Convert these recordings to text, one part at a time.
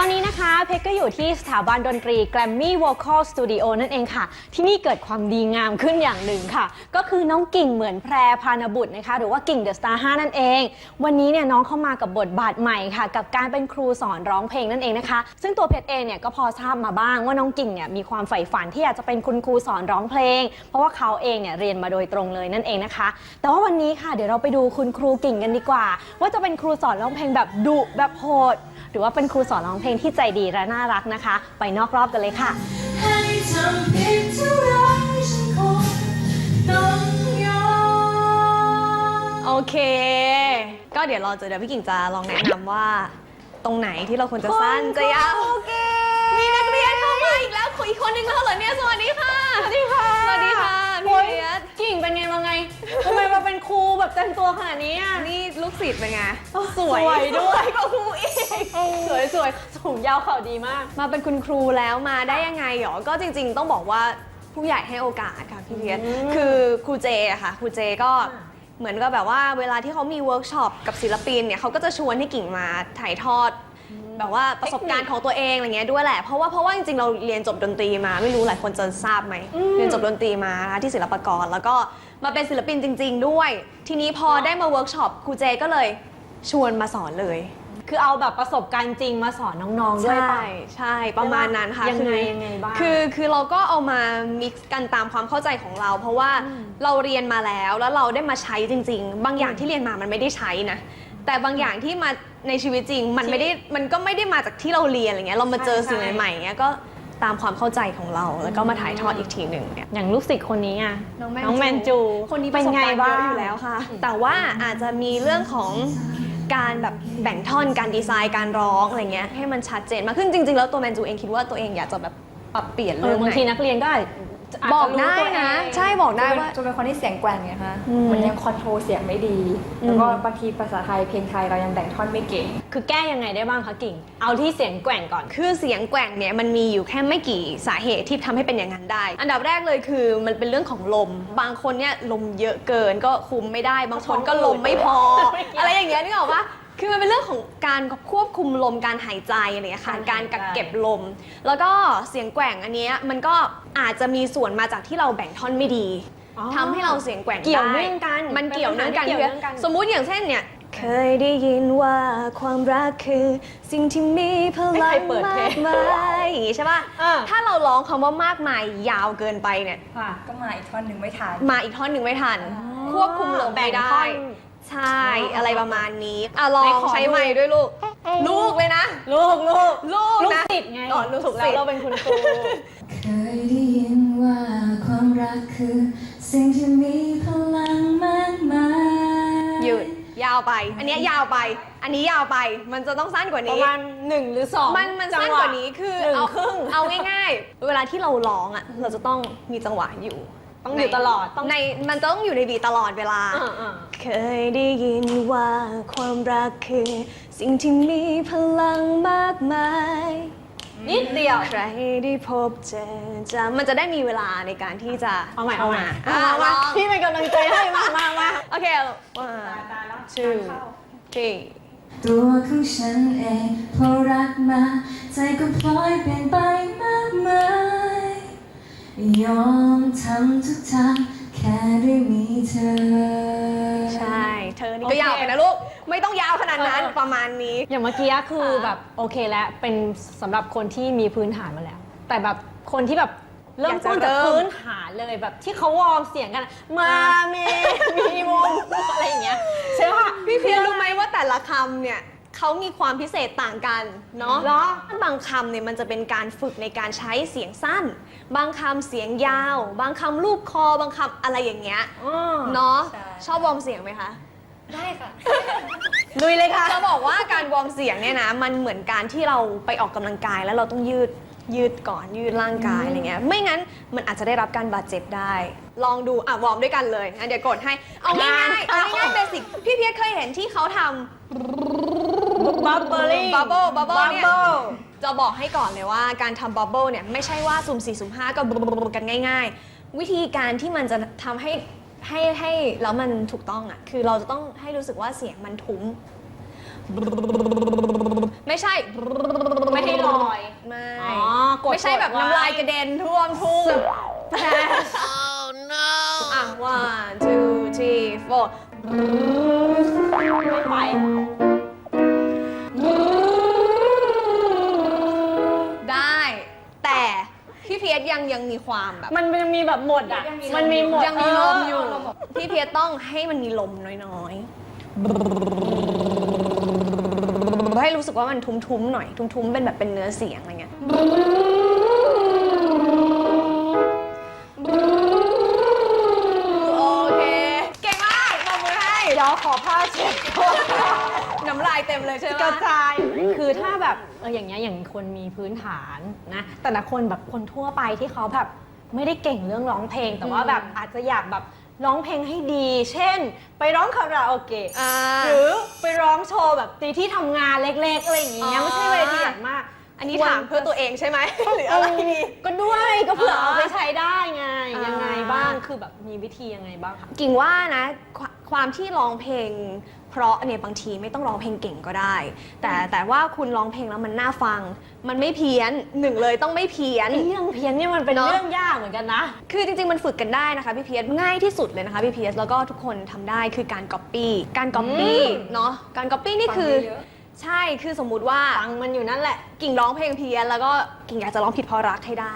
ตอนนี้นะคะ เพชรก็อยู่ที่สถาบันดนตรี Grammy Vocal Studio นั่นเองค่ะ ที่นี่เกิดความดีงามขึ้นอย่างหนึ่งค่ะ ก็คือน้องกิ่งเหมือนแพรพานบุตรนะคะ หรือว่ากิ่งเดอะสตาร์5นั่นเอง วันนี้เนี่ยน้องเข้ามากับบทบาทใหม่ค่ะ กับการเป็นครูสอนร้องเพลงนั่นเองนะคะ ซึ่งตัวเพชรเองเนี่ยก็พอทราบมาบ้างว่าน้องกิ่งเนี่ยมีความใฝ่ฝันที่อยากจะเป็นคุณครูสอนร้องเพลง เพราะว่าเขาเองเนี่ยเรียนมาโดยตรงเลยนั่นเองนะคะ แต่ว่าวันนี้ค่ะเดี๋ยวเราไปดูคุณครูกิ่งกันดีกว่า ว่าจะเป็นครูสอนร้องเพลงแบบดุแบบโหด หรือว่าเป็นครูสอนร้องเพลงที่ใจดีและน่ารักนะคะ ไปนอกรอบกันเลยค่ะให้ทำผิดเท่าไรฉันคงต้องยอมโอเค ก็เดี๋ยวเราจะเดี๋ยวพี่กิ่งจะลองแนะนำว่า ตรงไหนที่เราควรจะสั้นจะยาวโอเคมีนักเรียนเข้ามาอีกแล้วคุยอีกคนนึงแล้วเหรอเนี่ยสวัสดีค่ะสวัสดีค่ะส วัสดีค่ะพี่เลียสกิ่งเป็นไงมาไงทำไมมาเป็นครูแบบเต็มตัวขนาดนี้อะนี่ลูกศิษย์เป็นไง สวยด้วยสกว่าครูอีกสวยสวยสูงยาวเข่าดีมาก มาเป็นคุณครูแล้วมาได้ยังไงหรอ ก็จริง ๆ ต้องบอกว่าผู้ใหญ่ให้โอกาสค่ะพี่เลียสอืมคือครูเจอะค่ะครูเจก็ค่ะเหมือนกับแบบว่าเวลาที่เขามีเวิร์กช็อปกับศิลปินเนี่ยเขาก็จะชวนให้กิ่งมาถ่ายทอด แบบว่าประสบการณ์ของตัวเองอะไรเงี้ยด้วยแหละเพราะว่าเพราะว่าจริงๆเราเรียนจบดนตรีมา ไม่รู้หลายคนจะทราบไหมอืมเรียนจบดนตรีมานะคะที่ศิลปากร แล้วก็มาเป็นศิลปินจริง ๆ ด้วย ทีนี้พอได้มาเวิร์กช็อปครูเจก็เลยชวนมาสอนเลย คือเอาแบบประสบการณ์จริงมาสอนน้องๆด้วยใช่ป่ะ ใช่ประมาณนั้นค่ะยังไงคือยังไงบ้างคือคือเราก็เอามา mix กันตามความเข้าใจของเรา เพราะว่าเราเรียนมาแล้วแล้วเราได้มาใช้จริง ๆ บางอย่างที่เรียนมามันไม่ได้ใช้นะ แต่บางอย่างที่มาในชีวิตจริง มันไม่ได้มันก็ไม่ได้มาจากที่เราเรียนอะไรเงี้ยเรามาเจอใช่สิ่งใช่ใหม่ๆเงี้ยก็ตามความเข้าใจของเรา แล้วก็มาถ่ายทอดอีกทีหนึ่งเนี่ยอย่างลูกศิษย์คนนี้อะน้องน้องแมนจู คนนี้ปเป็ระนสบไงการณ์เยบ้างอะอยู่แล้วค่ะ แต่ว่าอาจจะมีเรื่องของการแบบแบ่งท่อนการดีไซน์การร้องอะไรเงี้ยให้มันชัดเจนมากขึ้นจริง ๆ แล้วตัวแมนจูเองคิดว่าตัวเองอยากจะแบบปรับเปลี่ยนเอเรื่อองบางไหนทีนักเรียนก็อาจจะอาจบอกจะรู้ได้ตัวเองนะ ใช่บอกได้ว่าจะเป็นคนที่เสียงแกว่งไงคะอืมมันยังคอนโทรลเสียงไม่ดี อืม แล้วก็บางทีภาษาไทยเพลงไทยเรายังแบ่งท่อนไม่เก่ง คือแก้ยังไงได้บ้างคะกิ่ง เอาที่เสียงแกว่งก่อน คือเสียงแกว่งเนี่ยมันมีอยู่แค่ไม่กี่สาเหตุที่ทำให้เป็นอย่างนั้นได้ อันดับแรกเลยคือมันเป็นเรื่องของลม บางคนเนี่ยลมเยอะเกินก็คุมไม่ได้ บางคนก็ลมไม่พอไม่เกี่ยวอะไรอย่างเงี้ยนึกออกปะ คือมันเป็นเรื่องของการควบคุมลมการหายใจอะไรอย่างเงี้ยค่ะ กาการรหายใจกักเก็บลม แล้วก็เสียงแกว่งอันเนี้ยมันก็อาจจะมีส่วนมาจากที่เราแบ่งท่อนไม่ดีอ๋อทำให้เราเสียงแกว่งเกี่ยวได้เนื่องกันมันเกี่ยวเนื่องกันเป็นปัญหาที่เกี่ยวเนื่องกันสมมุติอย่างเช่นเนี่ยเคยได้ยินว่าความรักคือสิ่งที่มีพลัไม่งเคยเปิดเพลมางกมายอย่างงี้ใช่ป่ะอ่าถ้าเราร้องคำว่ามากมายยาวเกินไปเนี่ยค่ะก็มาอีกท่อนหนึ่งไม่ทัน มาอีกท่อนหนึ่งไม่ทันอ๋อควบคุมลมแบ่ไม่งได้ท่อน ใช่อ๋อออะไรประมาณนี้อะลอไหนงขอใช้ดูไม้ด้วยลูก ลูกเลยนะ ลูกลูกลูกลูกนะศิษย์ไงอ๋อลูกถูกแล้ศิวษย์ เราเป็นคุณครู เคยได้ยินว่าความรักคือ สิ่งที่มีพลังมากมายหยุดยาวไป อันเนี้ยยาวไป อันนี้ยาวไป มันจะต้องสั้นกว่าประนี้ มาณหนึ่งหรือสองมันมันจัสั้งนหวะกว่านี้คือหนึ่งเอาครึ่ง เอาง่ายๆ เวลาที่เราร้องอะ เราจะต้องมีจังหวะอยู่ ต้องอยู่ในตลอดต้องในมันต้องอยู่ในบีทตลอดเวลา อ่าอ่า เคยได้ยินว่าความรักคือ สิ่งที่มีพลังมากมาย นิดเดียว ใครได้พบเจอจะมันจะได้มีเวลาในการที่จะเอาใหม่เอาใหม่อะมาลมาองพี่เป็นกำลังใจให้มามามาโอเคว่า two three ตัวของฉันเองพอรักมา ใจก็พลอยเปลี่ยนไปมากมาย ยอมทำทุกทางแค่ได้มีเธอ ใช่ เธอนี่โอก็เคยาวไปนะลูก ไม่ต้องยาวขนาดนั้นเออประมาณนี้ อย่างเมื่อกี้คือแบบโอเคแล้วเป็นสำหรับคนที่มีพื้นฐานมาแล้ว แต่แบบคนที่แบบเริ่มต้นจากอยากจะเริ่มพื้นฐานเลยแบบที่เขาวอร์มเสียงกันอะมาเมมีวงอะไรอย่างเงี้ยใช่ป่ะพี่เพียรรู้ไหมว่าแต่ละคำเนี่ย เขามีความพิเศษต่างกันเนาะเหรอบางคำเนี่ยมันจะเป็นการฝึกในการใช้เสียงสั้น บางคำเสียงยาว บางคำลูบคอ บางคำอะไรอย่างเงี้ยอ๋อเนาะใช่ ชอบวอร์มเสียงไหมคะ ได้ค่ะ ลุยเลยค่ะ จะบอกว่าการวอร์มเสียงเนี่ยนะ มันเหมือนการที่เราไปออกกำลังกายแล้วเราต้องยืดยืดก่อนยืดร่างกายอะไรเงี้ยไม่งั้นมันอาจจะได้รับการบาดเจ็บได้ ลองดูอะวอร์มด้วยกันเลยงั้นเดี๋ยวกดให้เอาง่ายๆเอาง่ายๆเบสิกพี่เพียรเคยเห็นที่เขาทำ บับเบิ้ลบับเบิ้ลบับเบิ้ลเนี่ย Bubble จะบอกให้ก่อนเลยว่าการทำบับเบิ้ลเนี่ยไม่ใช่ว่าสุ่มสี่สุ่มห้าก็บรกันง่าย ๆ วิธีการที่มันจะทำให้ให้ให้แล้วมันถูกต้องอะคือเราจะต้องให้รู้สึกว่าเสียงมันทุ้มไม่ใช่ ไม่ให้ลอย ไม่อ๋อกดไม่ใช่แบบกดไว้น้ำลายกระเด็นท่วมทุ่ง oh no อะ one two three four ไม่ไป พี่เพียรยังยังมีความแบบ มันยังมีแบบหมดอะ มันมีหมดยังมีลมอยู่เพี่เพียรต้องให้มันมีลมน้อยๆ ให้รู้สึกว่ามันทุ้มๆหน่อย ทุ้มๆ เป็นแบบเป็นเนื้อเสียงอะไรเงี้ยโอเค เก่งมากปรบมือให้ เดี๋ยวขอผ้าเช็ดก่อนน้ำลายเต็มเลยใช่ไหมกระจาย คือถ้าแบบเอออย่างเงี้ยอย่างคนมีพื้นฐานนะ แต่ละคนแบบคนทั่วไปที่เขาแบบไม่ได้เก่งเรื่องร้องเพลง แต่ว่าแบบอาจจะอยากแบบร้องเพลงให้ดี เช่น ไปร้องคาราโอเกะอ่าหรือไปร้องโชว์แบบในที่ทำงานเล็กๆอะไรอย่างเงี้ยอ๋อไม่ใช่เวทีใหญ่มาก อันนี้ถามเพื่อตัวเองใช่ไหมหรืออะไรดีก็ด้วยก็เผื่ออ๋อเอาไปใช้ได้ไงอ่ายัยังไงบ้างคือแบบมีวิธียังไงบ้างคะกิ่งว่านะ ควความที่ร้องเพลง เพราะเนี่ยบางทีไม่ต้องร้องเพลงเก่งก็ได้ แต่แต่ว่าคุณร้องเพลงแล้วมันน่าฟัง มันไม่เพี้ยนหนึ่งเลยต้องไม่เพี้ยน เรื่องเพี้ยนเนี่ยมันเป็นเนอะ เรื่องยากเหมือนกันนะ คือจริงๆ มันฝึกกันได้นะคะพี่เพียสง่ายที่สุดเลยนะคะพี่เพียสแล้วก็ทุกคนทำได้คือการก๊อปปี้การก๊อปปี้อืม เนาะการก๊อปปี้นี่คือฟังเยอะใช่คือสมมุติว่าฟังมันอยู่นั่นแหละ กิ่งร้องเพลงเพี้ยนแล้วก็กิ่งอยากจะร้องผิดเพราะรักให้ได้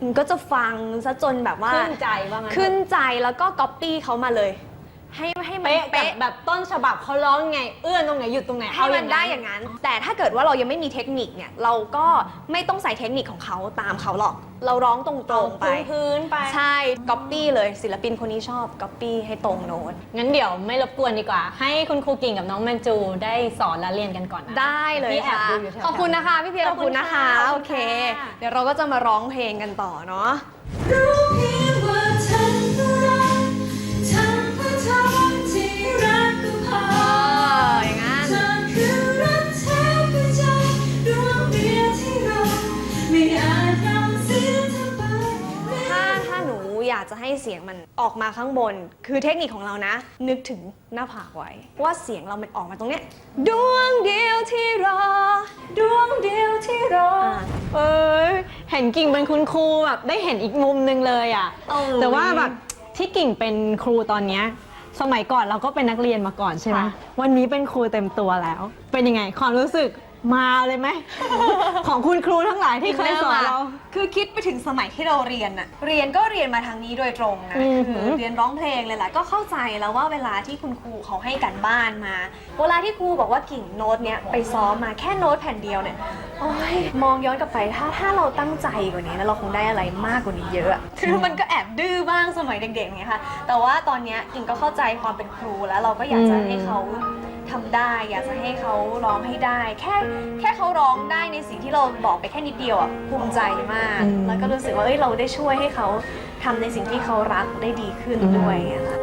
กิ่งก็จะฟังซะจนแบบว่า ขึ้นใจว่างั้น ขึ้นใจแล้วก็ก๊อปปี้เขามาเลย ให้ให้มันเป๊ะเป๊ะ กับแบบต้นฉบับเขาร้องไง เอื้อนตรงไหนหยุดตรงไหนให้เอาอมัย่านงได้อย่างนั้น แต่ถ้าเกิดว่าเรายังไม่มีเทคนิคเนี่ย เราก็ไม่ต้องใส่เทคนิคของเขาตามเขาหรอก เราร้องตรงๆไปพื้นๆไป ใช่ก๊อปปี้เลยศิลปินคนนี้ชอบก๊อปปี้ให้ตรงโน้ต งั้นเดี๋ยวไม่รบกวนดีกว่า ให้คุณครูกิ่งกับน้องแมนจูได้สอนและเรียนกันก่อนนะ ได้เลยพี่แอบค่ะ ดูอยู่แถวๆขอบคุณนะคะ พี่เพียรขขออบบคุคุณณนะคะ ค่ะโอเค ขอบคุณค่ะ เดี๋ยวเราก็จะมาร้องเพลงกันต่อเนาะ รู้เพีย ให้เสียงมันออกมาข้างบน คือเทคนิคของเรานะ นึกถึงหน้าผากไว้ ว่าเสียงเรามันออกมาตรงเนี้ยดวงเดียวที่รอ ดวงเดียวที่รอ เอ้ยเห็นกิ่งเป็นคุณครูแบบได้เห็นอีกมุมหนึงเลยอะ เออ แต่ว่าแบบที่กิ่งเป็นครูตอนเนี้ยสมัยก่อนเราก็เป็นนักเรียนมาก่อนใช่ไหมค่ะ วันนี้เป็นครูเต็มตัวแล้ว เป็นยังไงความรู้สึก มาเลยไหม ของคุณครูทั้งหลายที่เคยสอนเรา คือคิดไปถึงสมัยที่เราเรียนอะเรียนก็เรียนมาทางนี้โดยตรงนะอือหืคืออเรียนร้องเพลงเลยแหละก็เข้าใจแล้วว่าเวลาที่คุณครูเขาให้กันบ้านมา เวลาที่ครูบอกว่ากิ่งโน้ตเนี้ยไปซ้อมมาแค่โน้ตแผ่นเดียวเนี่ยโอ้ยมองย้อนกลับไปถ้าถ้าเราตั้งใจกว่านี้นะเราคงได้อะไรมากกว่านี้เยอะอะคือมันก็แอบดื้อบ้างสมัยเด็กๆเนี่ยค่ะแต่ว่าตอนเนี้ยกิ่งก็เข้าใจความเป็นครูแล้วเราก็อยากจะให้เขา ทำได้ อยากจะให้เขาร้องให้ได้ แค่แค่เขาร้องได้ในสิ่งที่เราบอกไปแค่นิดเดียวอะภูมิใจมากอืมแล้วก็รู้สึกว่าเอ้ยเราได้ช่วยให้เขาทำในสิ่งที่เขารักได้ดีขึ้นด้วยอะค่ะ